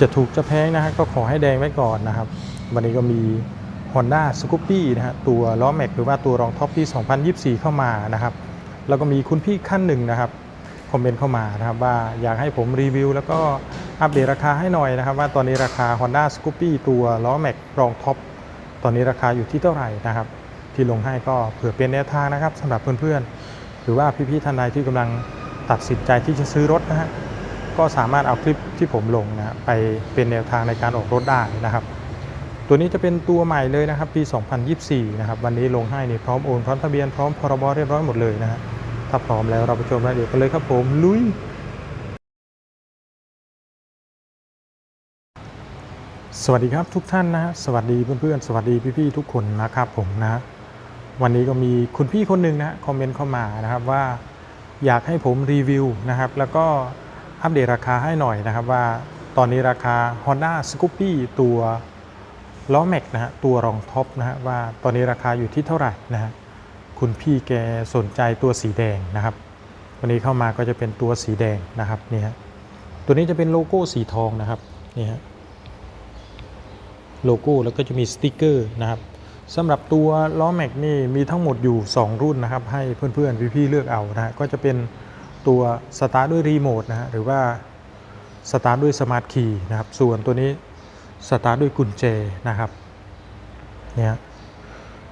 จะถูกจะแพงนะฮะก็ขอให้แดงไว้ก่อนนะครับ วันนี้ก็มี Honda s c o o p y นะฮะตัวล้อแม็กหรือว่าตัวรองท็อปที่ 2024 เข้ามานะครับ แล้วก็มีคุณพี่ขั้นหนึ่งนะครับคอมเมนต์เข้ามานะครับว่าอยากให้ผมรีวิว แล้วก็อัปเดตราคาให้หน่อยนะครับ ว่าตอนนี้ราคา Honda s c o o p y ตัวล้อแม็กรองท็อปตอนนี้ราคาอยู่ที่เท่าไหร่นะครับ ที่ลงให้ก็เผื่อเป็นแนวทางนะครับสำหรับเพื่อนๆ หรือว่าพี่ๆท่านใดที่กำลังตัดสินใจที่จะซื้อรถนะฮะ ก็สามารถเอาคลิปที่ผมลงนะไปเป็นแนวทางในการออกรถได้นะครับ ตัวนี้จะเป็นตัวใหม่เลยนะครับ ปี 2024 นะครับ วันนี้ลงให้นี่พร้อมโอนพร้อมทะเบียนพร้อมพรบเรียบร้อยหมดเลยนะฮะถ้าพร้อมแล้วเราไปชมรายละเอียดกันเลยครับผมลุยสวัสดีครับทุกท่านนะฮะสวัสดีเพื่อนๆ สวัสดีพี่ๆทุกคนนะครับผมนะฮะวันนี้ก็มีคุณพี่คนหนึ่งนะฮะคอมเมนต์เข้ามานะครับว่าอยากให้ผมรีวิวนะครับ แล้วก็ อัปเดตราคาให้หน่อยนะครับว่าตอนนี้ราคา Honda s c o o p y ตัวล้อแม็กนะฮะตัวรองท็อปนะฮะว่าตอนนี้ราคาอยู่ที่เท่าไหร่นะฮะคุณพี่แกสนใจตัวสีแดงนะครับ วันนี้เข้ามาก็จะเป็นตัวสีแดงนะครับนี่ฮะตัวนี้จะเป็นโลโก้สีทองนะครับนี่ฮะโลโก้แล้วก็จะมีสติกเกอร์นะครับสำหรับตัวล้อแม็กนี่มีทั้งหมดอยู่ 2 รุ่นนะครับ ให้เพื่อนๆพี่ๆเลือกเอานะฮะก็จะเป็น ตัวสตาร์ทด้วยรีโมทนะฮะหรือว่าสตาร์ทด้วยสมาร์ทคีย์นะครับ ส่วนตัวนี้สตาร์ทด้วยกุญแจนะครับเนี่ย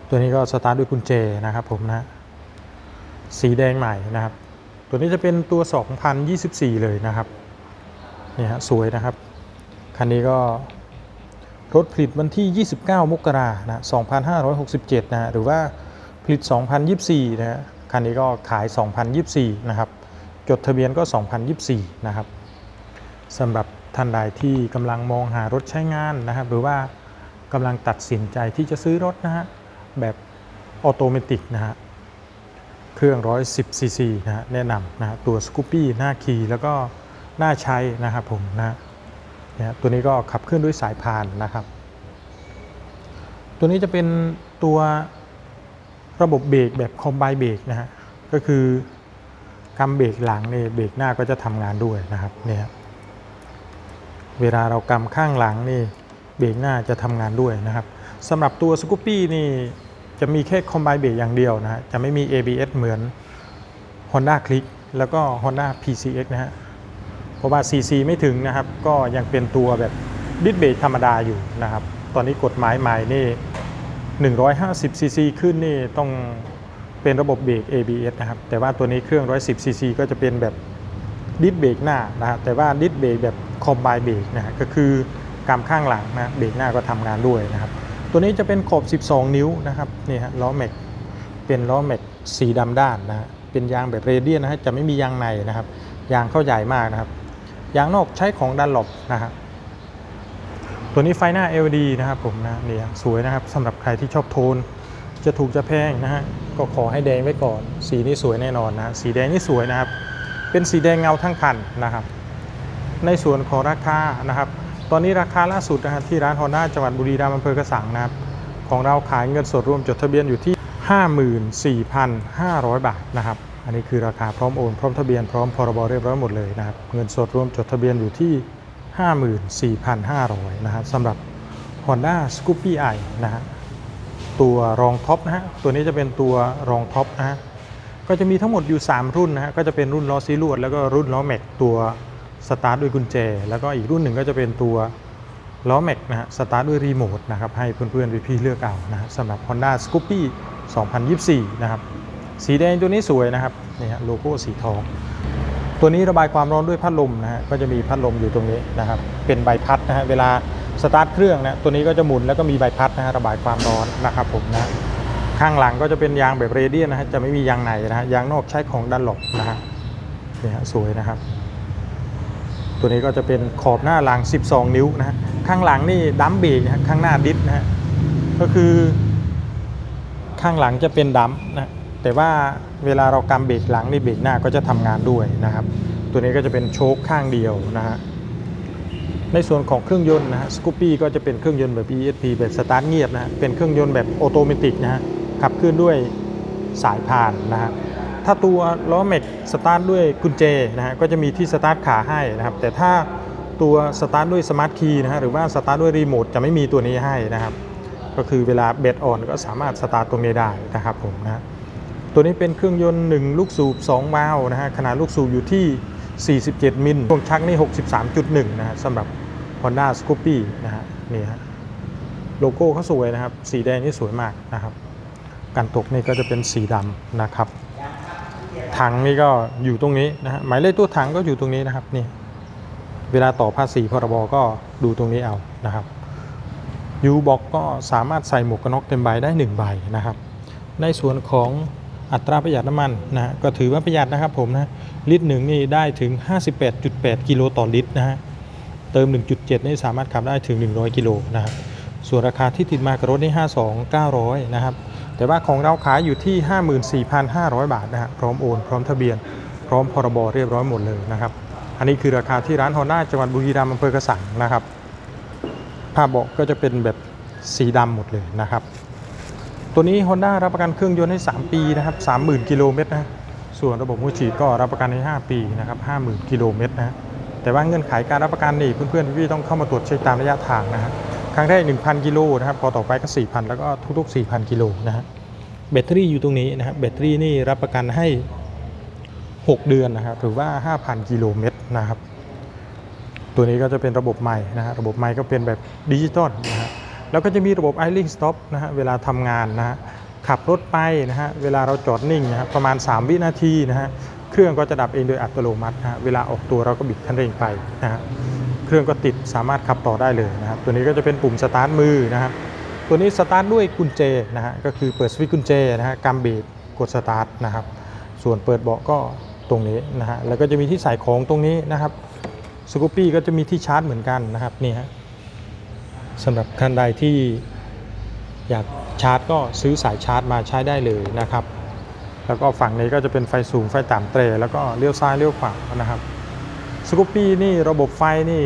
ตัวนี้ก็สตาร์ทด้วยกุญแจนะครับผมนะสีแดงใหม่นะครับ ตัวนี้จะเป็นตัว 2024 เลยนะครับเนี่ยฮะสวยนะครับ คันนี้ก็รถผลิตวันที่ 29 มกรานะ2567 นะฮะหรือว่าผลิต 2024นะฮะคันนี้ก็ขาย 2024 นะครับ จดทะเบียนก็ 2024 นะครับสำหรับท่านใดที่กำลังมองหารถใช้งานนะครับ หรือว่ากำลังตัดสินใจที่จะซื้อรถนะฮะแบบออโตเมติกนะฮะเครื่อง 110 ซีซีนะฮะแนะนำนะฮะตัวสกูปปี้หน้าขี่แล้วก็หน้าใช้นะครับผมนะเนี่ยตัวนี้ก็ขับเคลื่อนด้วยสายพานนะครับ ตัวนี้จะเป็นตัวระบบเบรกแบบคอมไบเบรกนะฮะก็คือ กำเบรกหลังนี่เบรกหน้าก็จะทำงานด้วยนะครับเนี่ยเวลาเรากำข้างหลังนี่เบรกหน้าจะทำงานด้วยนะครับสำหรับตัวสกูปปี้นี่จะมีแค่คอมไบเบรกอย่างเดียวนะฮะจะไม่มี ABS เหมือน Honda Click แล้วก็ Honda PCX นะฮะเพราะว่า CC ไม่ถึงนะครับ ก็ยังเป็นตัวแบบดิสเบรกธรรมดาอยู่นะครับ ตอนนี้กฎหมายใหม่นี่150 cc ขึ้นนี่ต้อง เป็นระบบเบรก ABS นะครับ แต่ว่าตัวนี้เครื่อง 110 cc ก็จะเป็นแบบดิสเบรกหน้านะครับแต่ว่าดิสเบรกแบบคอมไบเบรกนะฮะก็คือกำข้างหลังนะเบรกหน้าก็ทำงานด้วยนะครับ ตัวนี้จะเป็นขอบ 12 นิ้วนะครับนี่ฮะล้อแม็กเป็นล้อแม็กสีดำด้านนะฮะเป็นยางแบบเรเดียนนะฮะจะไม่มียางในนะครับ ยางเข้าใหญ่มากนะครับ ยางนอกใช้ของดันหลบนะครับตัวนี้ไฟหน้า LED นะครับผมนะเนี่ยสวยนะครับสำหรับใครที่ชอบโทน จะถูกจะแพงนะฮะก็ขอให้แดงไว้ก่อน สีนี้สวยแน่นอนนะสีแดงนี่สวยนะครับ เป็นสีแดงเงาทั้งคันนะครับ ในส่วนของราคานะครับ ตอนนี้ราคาล่าสุดนะฮะที่ร้านฮอนด้าจังหวัดบุรีรัมย์อำเภอกระสังนะครับ ของเราขายเงินสดรวมจดทะเบียนอยู่ที่ 54,500 บาทนะครับ อันนี้คือราคาพร้อมโอนพร้อมทะเบียนพร้อมพรบเรียบร้อยหมดเลยนะครับ เงินสดรวมจดทะเบียนอยู่ที่ 54,500 นะครับสำหรับ Honda s c o o p y i นะฮะ ตัวรองท็อปนะฮะตัวนี้จะเป็นตัวรองท็อปนะฮะก็จะมีทั้งหมดอยู่ 3 รุ่นนะฮะก็จะเป็นรุ่นล้อซีลวดแล้วก็รุ่นล้อแม็กตัวสตาร์ทด้วยกุญแจ แล้วก็อีกรุ่นหนึ่งก็จะเป็นตัวล้อแม็กนะฮะสตาร์ทด้วยรีโมทนะครับให้เพื่อนๆพี่ๆเลือกเอานะฮะสำหรับ Honda s c o o p y 2024 นะครับสีแดงตัวนี้สวยนะครับนี่ฮะโลโก้สีทอง ตัวนี้ระบายความร้อนด้วยพัดลมนะฮะก็จะมีพัดลมอยู่ตรงนี้นะครับเป็นใบพัดนะฮะเวลา สตาร์ทเครื่องนะตัวนี้ก็จะหมุนแล้วก็มีใบพัดนะฮะระบายความร้อนนะครับผมนะข้างหลังก็จะเป็นยางแบบเรเดียนนะฮะจะไม่มียางในนะฮะยางนอกใช้ของดันหลบนะฮะนี่ฮะสวยนะครับ ตัวนี้ก็จะเป็นขอบหน้าหลัง 12 นิ้วนะฮะข้างหลังนี่ดัมเบรกนะฮะข้างหน้าดิสนะฮะก็คือข้างหลังจะเป็นดัมนะแต่ว่าเวลาเรากำเบรกหลังนี่เบรกหน้าก็จะทำงานด้วยนะครับ ตัวนี้ก็จะเป็นโชคข้างเดียวนะฮะ ในส่วนของเครื่องยนต์นะฮะสกูปปี้ก็จะเป็นเครื่องยนต์แบบ ESP แบบสตาร์ทเงียบนะฮะเป็นเครื่องยนต์แบบออโตเมติกนะฮะขับเคลื่อนด้วยสายพานนะฮะถ้าตัวล้อแม็กสตาร์ทด้วยกุญแจนะฮะก็จะมีที่สตาร์ทขาให้นะครับ แต่ถ้าตัวสตาร์ทด้วยสมาร์ทคีย์นะฮะหรือว่าสตาร์ทด้วยรีโมทจะไม่มีตัวนี้ให้นะครับ ก็คือเวลาเบดออนก็สามารถสตาร์ทตรงนี้ได้นะครับผมนะฮะตัวนี้เป็นเครื่องยนต์ 1 ลูกสูบ 2 วาล์วนะฮะขนาดลูกสูบอยู่ที่ 47 มิลช่วงชักนี่ 63.1 นะฮะสำหรับ Honda Scoopy นะฮะนี่ฮะโลโก้เขาสวยนะครับ สีแดงนี่สวยมากนะครับการตกนี่ก็จะเป็นสีดำนะครับ ถังนี่ก็อยู่ตรงนี้นะฮะหมายเลขตัวถังก็อยู่ตรงนี้นะครับนี่เวลาต่อภาษีพรบก็ดูตรงนี้เอานะครับยูบอกก็สามารถใส่หมวกกันน็อกเต็มใบได้1ใบนะครับ ในส่วนของ อัตราประหยัดน้ำมันนะก็ถือว่าประหยัดนะครับผมนะลิตรหนึ่งนี่ได้ถึง 58.8 กิโลต่อลิตรนะฮะเติม 1.7 นี่สามารถขับได้ถึง 100 กิโลนะครับส่วนราคาที่ติดมากับรถนี่52,900 นะครับ แต่ว่าของเราขายอยู่ที่ 54,500 บาทนะฮะพร้อมโอน พร้อมทะเบียน พร้อมพรบเรียบร้อยหมดเลยนะครับ อันนี้คือราคาที่ร้านฮอนด้าจังหวัดบุรีรัมย์อำเภอกระสังนะครับผ้าเบาะก็จะเป็นแบบสีดำหมดเลยนะครับ ตัวนี้ Honda รับประกันเครื่องยนต์ให้ 3 ปีนะครับ30,000กิโลเมตรนะส่วนระบบหัวฉีดก็รับประกันให้5ปีนะครับ50,000กิโลเมตรนะแต่ว่าเงื่อนไขการรับประกันนี่เพื่อนๆพี่ๆต้องเข้ามาตรวจเช็คตามระยะทางนะฮะครั้งแรก1,000กิโลนะครับพอต่อไปก็4,000 แล้วก็ทุก ๆ 4,000กิโลนะฮะแบตเตอรี่อยู่ตรงนี้นะครับแบตเตอรี่นี่รับประกันให้ 6 เดือนนะครับหรือว่า 5,000กิโลเมตรนะครับตัวนี้ก็จะเป็นระบบใหม่นะฮะระบบใหม่ก็เป็นแบบดิจิตอลนะ แล้วก็จะมีระบบ idling stop นะฮะเวลาทำงานนะฮะขับรถไปนะฮะเวลาเราจอดนิ่งนะฮะประมาณ 3 วินาทีนะฮะเครื่องก็จะดับเองโดยอัตโนมัตินะฮะเวลาออกตัวเราก็บิดคันเร่งไปนะฮะเครื่องก็ติดสามารถขับต่อได้เลยนะครับตัวนี้ก็จะเป็นปุ่มสตาร์ทมือนะครับตัวนี้สตาร์ทด้วยกุญแจนะฮะก็คือเปิดสวิตช์กุญแจนะฮะกำเบรกกดสตาร์ทนะครับส่วนเปิดเบาะก็ตรงนี้นะฮะแล้วก็จะมีที่ใส่ของตรงนี้นะครับสกูปปี้ก็จะมีที่ชาร์จเหมือนกันนะครับนี่ฮะ สำหรับท่านใดที่อยากชาร์จก็ซื้อสายชาร์จมาใช้ได้เลยนะครับ แล้วก็ฝั่งนี้ก็จะเป็นไฟสูงไฟต่ำเตรแล้วก็เลี้ยวซ้ายเลี้ยวขวานะครับสกูปปี้นี่ระบบไฟนี่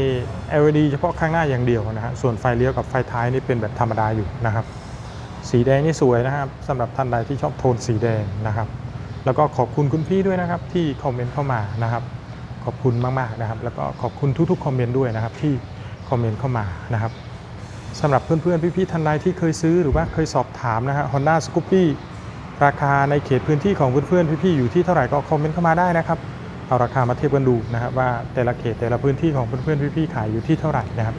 LED เฉพาะข้างหน้าอย่างเดียวนะฮะส่วนไฟเลี้ยวกับไฟท้ายนี่เป็นแบบธรรมดาอยู่นะครับ สีแดงนี่สวยนะครับสำหรับท่านใดที่ชอบโทนสีแดงนะครับ แล้วก็ขอบคุณคุณพี่ด้วยนะครับที่คอมเมนต์เข้ามานะครับขอบคุณมากๆนะครับ แล้วก็ขอบคุณทุกๆคอมเมนต์ด้วยนะครับที่คอมเมนต์เข้ามานะครับ สำหรับเพื่อนๆ พี่ๆท่านใดที่เคยซื้อหรือว่าเคยสอบถามนะฮะ Honda Scoopy ราคาในเขตพื้นที่ของเพื่อนๆ พี่ๆ อยู่ที่เท่าไหร่ก็คอมเมนต์เข้ามาได้นะครับ เอาราคามาเทียบกันดูนะครับว่าแต่ละเขตแต่ละพื้นที่ของเพื่อนๆ พี่ๆ ขายอยู่ที่เท่าไหร่นะครับ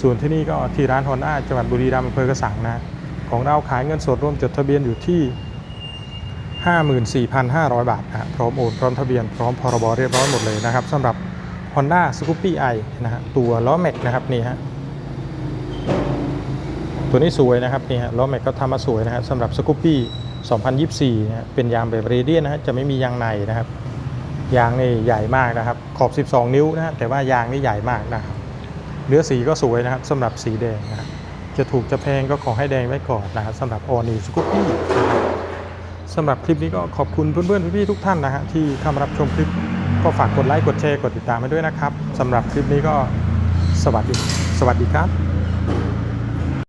ส่วนที่นี่ก็ที่ร้าน Honda จังหวัดบุรีรัมย์อำเภอกระสังนะ ของเราขายเงินสดร่วมจดทะเบียนอยู่ที่ 54,500 บาทนะฮะพร้อมโอนพร้อมทะเบียนพร้อมพรบเรียบร้อยหมดเลยนะครับสำหรับ Honda Scoopy i นะฮะตัวล้อแม็กนะครับนี่ฮะ ตัวนี้สวยนะครับนี่ฮะล้อแม็กก็ทำมาสวยนะครับสำหรับ Scoopy 2024นะเป็นยางแบบเรเดียนนะฮะจะไม่มียางในนะครับยางนี่ใหญ่มากนะครับ ขอบ 12 นิ้วนะฮะแต่ว่ายางนี่ใหญ่มากนะครับเนื้อสีก็สวยนะครับสำหรับสีแดงนะครับจะถูกจะแพงก็ขอให้แดงไว้ก่อนนะครับสำหรับ All New Scoopy นะครับสำหรับคลิปนี้ก็ขอบคุณเพื่อนๆพี่ๆทุกท่านนะฮะที่เข้ามารับชมคลิปก็ฝากกดไลค์กดแชร์กดติดตามให้ด้วยนะครับสำหรับคลิปนี้ก็สวัสดี สวัสดีครับ